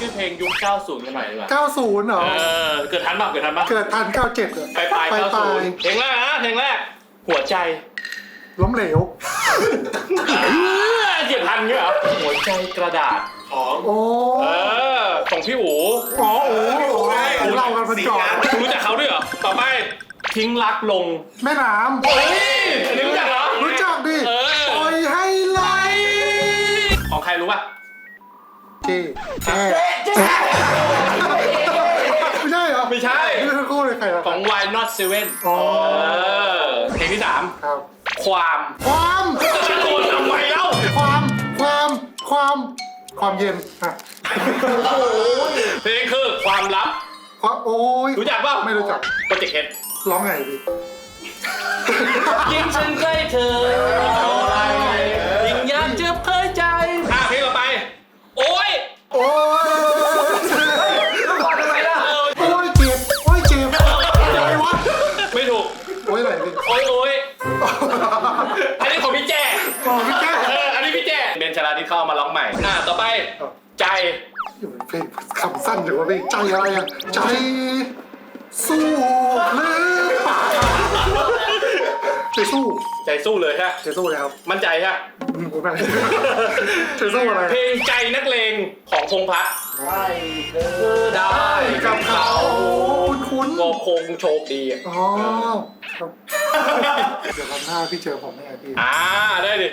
90 กันหน่อยดีกว่า90เหรอ เออ เกิดทันป่ะเกิดทันป่ะเกิดทัน 97เหรอ ไปปลายไปปลาย90เพลงแรกนะเพลงแรก หัวใจ ล้มเหลวเจ็บทันเงี้ยเหรอหัวใจกระดาษของโอ้เออของพี่อู๋อ๋อโอ้โหโอ้เรากันเป็นก่อนคุณรู้จักเขาด้วยเหรอ ต่อไปทิ้งรักลง แม่น้เฮ้ยอันนี้รู้จักเหรอำรู้จักดิเออปล่อยให้ไหลของใครรู้ป่ะ เจ๊แจ๊ไม่ใช่เหรอไม่ใช่ ไม่ทั้งคู่เลยใครเหรอของ Why Not Seven อ๋อ เออเพลงที่สามครับ ความความ จะตะโกนทำไมเล่าความ ความ ความ ความเย็นอะเพลงคือความลับ ความโอ้ยรู้จักเปล่า ไม่รู้จัก โปรเจกต์เฮดร้องไงดิยิ่งฉันใกล้เธอาที่เข้ามาร้องใหม่ อะต่อไป ใจ อยู่เพลงคำสั้นอยู่ว่าเพลงใจอะไรอะใจ สู้หรือเปล่าใจสู้ใจสู้เลยใช่ไหมใจสู้เลยครับมั่นใจใช่ไหมอืมผมไม่ใจสู้อะไรเพลงใจนักเลงของพงษ์พัฒน์ได้กับเขาคุ้นคุ้นๆก็คงโชคดีอะอ๋อครับเดี๋ยววันหน้าพี่เจอผมแน่พี่ อ่าได้ดิ